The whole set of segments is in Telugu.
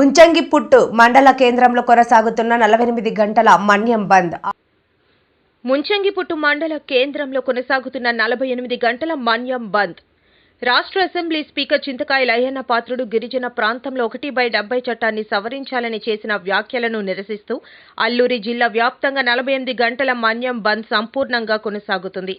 ముంచంగిపుట్టు మండల కేంద్రంలో కొనసాగుతున్న నలభై ఎనిమిది గంటల మన్యం బంద్. ముంచంగిపుట్టు మండల కేంద్రంలో కొనసాగుతున్న నలభై ఎనిమిది గంటల మన్యం బంద్. రాష్ట్ర అసెంబ్లీ స్పీకర్ చింతకాయల అయ్యన్న పాత్రుడు గిరిజన ప్రాంతంలో ఒకటి బై డెబ్బై చట్టాన్ని సవరించాలని చేసిన వ్యాఖ్యలను నిరసిస్తూ అల్లూరి జిల్లా వ్యాప్తంగా నలభై ఎనిమిది గంటల మన్యం బంద్ సంపూర్ణంగా కొనసాగుతుంది.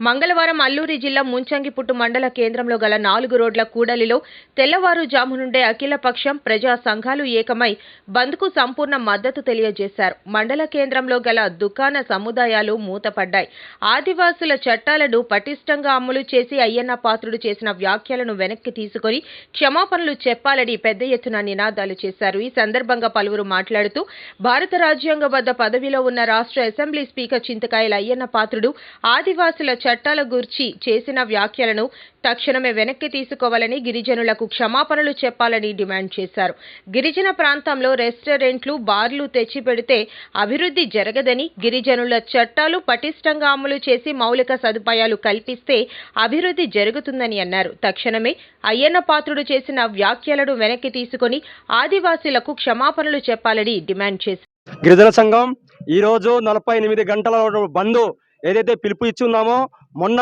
మంగళవారం అల్లూరి జిల్లా ముంచంగిపుట్టు మండల కేంద్రంలో గల నాలుగు రోడ్ల కూడలిలో తెల్లవారుజాము నుండే అఖిలపక్షం ప్రజా సంఘాలు ఏకమై బంద్కు సంపూర్ణ మద్దతు తెలియజేశారు. మండల కేంద్రంలో గల దుకాణ సముదాయాలు మూతపడ్డాయి. ఆదివాసుల చట్టాలను పటిష్టంగా అమలు చేసి అయ్యన్న పాత్రుడు చేసిన వ్యాఖ్యలను వెనక్కి తీసుకొని క్షమాపణలు చెప్పాలని పెద్ద ఎత్తున నినాదాలు చేశారు. ఈ సందర్భంగా పలువురు మాట్లాడుతూ భారత రాజ్యాంగ వద్ద పదవిలో ఉన్న రాష్ట్ర అసెంబ్లీ స్పీకర్ చింతకాయల అయ్యన్న పాత్రుడు ఆదివాసుల చట్టాల గురించి చేసిన వ్యాఖ్యలను తక్షణమే వెనక్కి తీసుకోవాలని గిరిజనులకు క్షమాపణలు చెప్పాలని డిమాండ్ చేశారు. గిరిజన ప్రాంతంలో రెస్టారెంట్లు బార్లు తెచ్చిపెడితే అభివృద్ధి జరగదని గిరిజనుల చట్టాలు పటిష్టంగా అమలు చేసి మౌలిక సదుపాయాలు కల్పిస్తే అభివృద్ధి జరుగుతుందని అన్నారు. తక్షణమే అయ్యన్న పాత్రుడు చేసిన వ్యాఖ్యలను వెనక్కి తీసుకొని ఆదివాసీలకు క్షమాపణలు చెప్పాలని డిమాండ్ చేశారు. గిరిజన సంఘం ఈరోజు నలభై ఎనిమిది గంటల బంద్ ఏదైతే పిలుపు ఇచ్చి ఉన్నామో మొన్న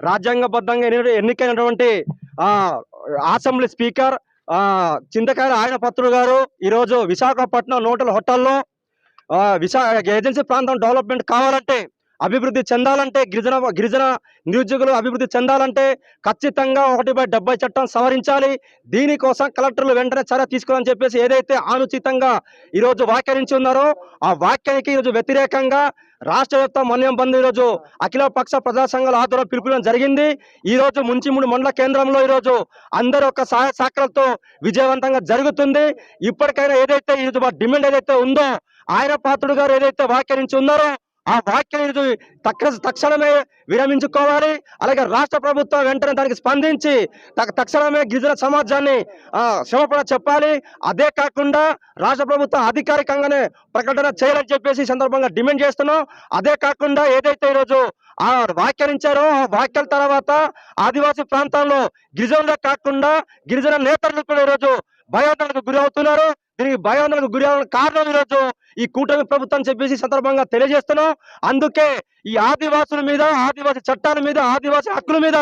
రాజ్యాంగబద్ధంగా ఎన్నికైనటువంటి అసెంబ్లీ స్పీకర్ ఆ, చింతకాయల ఆయన పత్రుడు గారు ఈరోజు విశాఖపట్నం నోటల్ హోటల్లో విశా ఏజెన్సీ ప్రాంతం డెవలప్మెంట్ కావాలంటే అభివృద్ధి చెందాలంటే గిరిజన గిరిజన నిరుద్యోగులు అభివృద్ధి చెందాలంటే ఖచ్చితంగా ఒకటి బై డెబ్బై చట్టం సవరించాలి. దీనికోసం కలెక్టర్లు వెంటనే చర్య తీసుకోవాలని చెప్పేసి ఏదైతే అనుచితంగా ఈరోజు వ్యాఖ్యానించి ఉన్నారో ఆ వ్యాఖ్యానికి ఈరోజు వ్యతిరేకంగా రాష్ట్ర వ్యాప్త మన్యం బంద్ ఈరోజు అఖిల పక్ష ప్రజా సంఘాల ఆధ్వర్యంలో పిలుపుడం జరిగింది. ఈరోజు రోజు ముంచిమూడి మండల కేంద్రంలో ఈరోజు అందరి యొక్క సహాయ శాఖలతో విజయవంతంగా జరుగుతుంది. ఇప్పటికైనా ఏదైతే ఈరోజు డిమాండ్ ఏదైతే ఉందో ఆయన పాత్రుడు గారు ఏదైతే వ్యాఖ్యానించి ఉన్నారో ఆ వ్యాఖ్యలు ఈరోజు తక్షణమే విరమించుకోవాలి. అలాగే రాష్ట్ర ప్రభుత్వం వెంటనే దానికి స్పందించి తక్షణమే గిరిజన సమాజాన్ని ఆ, చెప్పాలి. అదే కాకుండా రాష్ట్ర ప్రభుత్వం అధికారికంగానే ప్రకటన చేయాలని చెప్పేసి సందర్భంగా డిమాండ్ చేస్తున్నాం. అదే కాకుండా ఏదైతే ఈరోజు ఆ వ్యాఖ్యానించారో ఆ వ్యాఖ్యల తర్వాత ఆదివాసీ ప్రాంతాల్లో గిరిజనులే కాకుండా గిరిజన నేతలు కూడా ఈరోజు భయోందనకు గురి అవుతున్నారు దీనికి భయాందోళనకు గురి కారణం ఈరోజు ఈ కూటమి ప్రభుత్వం చెప్పేసి సందర్భంగా తెలియజేస్తున్నాం. అందుకే ఈ ఆదివాసుల మీద ఆదివాసీ చట్టాల మీద ఆదివాసీ హక్కుల మీద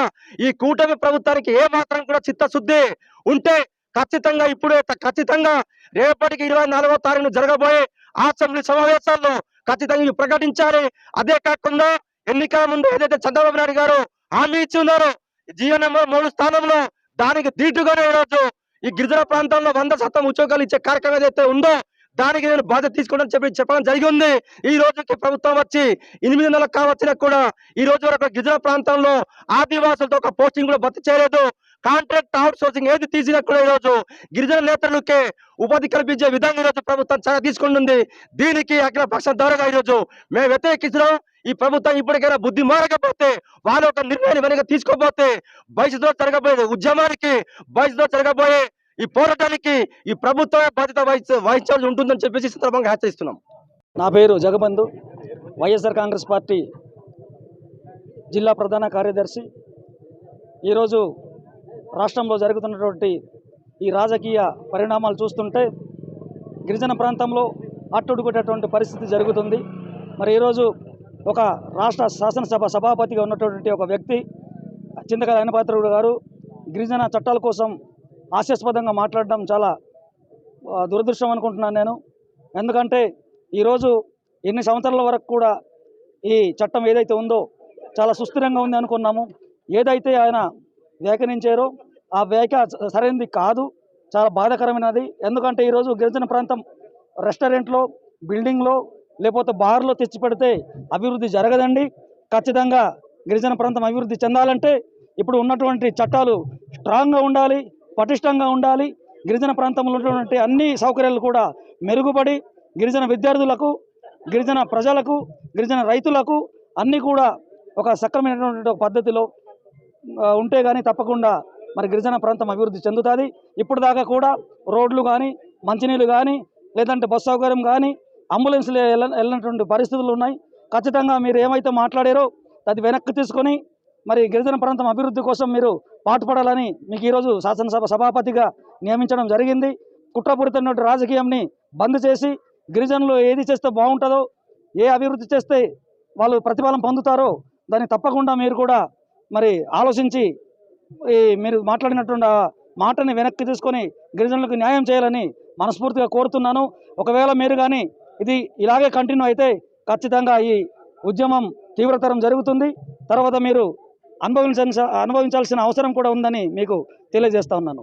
ఈ కూటమి ప్రభుత్వానికి ఏ మాత్రం కూడా చిత్తశుద్ధి ఉంటే ఖచ్చితంగా ఇప్పుడే ఖచ్చితంగా రేపటికి ఇరవై నాలుగో తారీఖున జరగబోయే అసెంబ్లీ సమావేశాల్లో ఖచ్చితంగా ఇవి ప్రకటించాలి. అదే కాకుండా ఎన్నికల ముందు ఏదైతే చంద్రబాబు నాయుడు గారు హామీ ఇచ్చి ఉన్నారో జీవో మూడు స్థానంలో దానికి దీటుగానే ఈరోజు ఈ గిరిజన ప్రాంతంలో వంద శాతం ఉద్యోగాలు ఇచ్చే కార్యక్రమం ఏదైతే ఉందో దానికి నేను బాధ్యత తీసుకోవడం చెప్పి చెప్పడం జరిగింది ఈ రోజుకి ప్రభుత్వం వచ్చి ఎనిమిది నెలలకు కావచ్చినా కూడా ఈ రోజు వరకు గిరిజన ప్రాంతంలో ఆదివాసులతో ఒక పోస్టింగ్ కూడా భర్తీ చేయలేదు. కాంట్రాక్ట్ అవుట్ సోర్సింగ్ ఏది తీసినా కూడా ఈ రోజు గిరిజన నేతలకే ఉపాధి కల్పించే విధంగా ఈరోజు ప్రభుత్వం చర్య తీసుకుంటుంది. దీనికి అఖిల పక్షం ద్వారా ఈరోజు మేము వ్యతిరేకించడం ఈ ప్రభుత్వం ఇప్పటికైనా బుద్ధి మారకపోతే వాళ్ళ ఒక నిర్ణయాన్ని వెనక తీసుకోపోతే భవిష్యత్తులో జరగబోయే ఉద్యమానికి భవిష్యత్తులో జరగబోయే ఈ పోరాటానికి ఈ ప్రభుత్వమే బాధ్యత వహించ వహించాల్సి ఉంటుందని చెప్పేసి సందర్భంగా హెచ్చరిస్తున్నాం. నా పేరు జగబంధు. వైఎస్ఆర్ కాంగ్రెస్ పార్టీ జిల్లా ప్రధాన కార్యదర్శి. ఈరోజు రాష్ట్రంలో జరుగుతున్నటువంటి ఈ రాజకీయ పరిణామాలు చూస్తుంటే గిరిజన ప్రాంతంలో అట్టుడుకునేటువంటి పరిస్థితి జరుగుతుంది. మరి ఈరోజు ఒక రాష్ట్ర శాసనసభ సభాపతిగా ఉన్నటువంటి ఒక వ్యక్తి చింతకాల అయినపాత్రుడు గారు గిరిజన చట్టాల కోసం హాస్యాస్పదంగా మాట్లాడడం చాలా దురదృష్టం అనుకుంటున్నాను నేను. ఎందుకంటే ఈరోజు ఎన్ని సంవత్సరాల వరకు కూడా ఈ చట్టం ఏదైతే ఉందో చాలా సుస్థిరంగా ఉంది అనుకున్నాము. ఏదైతే ఆయన వ్యాఖ్యానించారో ఆ వ్యాఖ్య సరైనది కాదు. చాలా బాధాకరమైనది. ఎందుకంటే ఈరోజు గిరిజన ప్రాంతం రెస్టారెంట్లో బిల్డింగ్లో లేకపోతే బార్లో తెచ్చి పెడితే అభివృద్ధి జరగదండి. ఖచ్చితంగా గిరిజన ప్రాంతం అభివృద్ధి చెందాలంటే ఇప్పుడు ఉన్నటువంటి చట్టాలు స్ట్రాంగ్గా ఉండాలి పటిష్టంగా ఉండాలి. గిరిజన ప్రాంతంలో ఉన్నటువంటి అన్ని సౌకర్యాలు కూడా మెరుగుపడి గిరిజన విద్యార్థులకు గిరిజన ప్రజలకు గిరిజన రైతులకు అన్నీ కూడా ఒక సక్రమైనటువంటి పద్ధతిలో ఉంటే కానీ తప్పకుండా మరి గిరిజన ప్రాంతం అభివృద్ధి చెందుతుంది. ఇప్పుడు దాకా కూడా రోడ్లు కానీ మంచినీళ్ళు కానీ లేదంటే బస్సు సౌకర్యం కానీ అంబులెన్స్లు వెళ్ళ వెళ్ళినటువంటి పరిస్థితులు ఉన్నాయి. ఖచ్చితంగా మీరు ఏమైతే మాట్లాడారో అది వెనక్కి తీసుకొని మరి గిరిజన ప్రాంతం అభివృద్ధి కోసం మీరు పాటుపడాలని మీకు ఈరోజు శాసనసభ సభాపతిగా నియమించడం జరిగింది. కుట్రపూరితమైనటువంటి రాజకీయంని బంద్ చేసి గిరిజనులు ఏది చేస్తే బాగుంటుందో ఏ అభివృద్ధి చేస్తే వాళ్ళు ప్రతిఫలం పొందుతారో దాన్ని తప్పకుండా మీరు కూడా మరి ఆలోచించి ఈ మీరు మాట్లాడినటువంటి మాటని వెనక్కి తీసుకొని గిరిజనులకు న్యాయం చేయాలని మనస్ఫూర్తిగా కోరుతున్నాను. ఒకవేళ మీరు కానీ ఇది ఇలాగే కంటిన్యూ అయితే ఖచ్చితంగా ఈ ఉద్యమం తీవ్రతరం జరుగుతుంది. తర్వాత మీరు అనుభవించాల్సిన అనుభవించాల్సిన అవసరం కూడా ఉందని మీకు తెలియజేస్తా ఉన్నాను.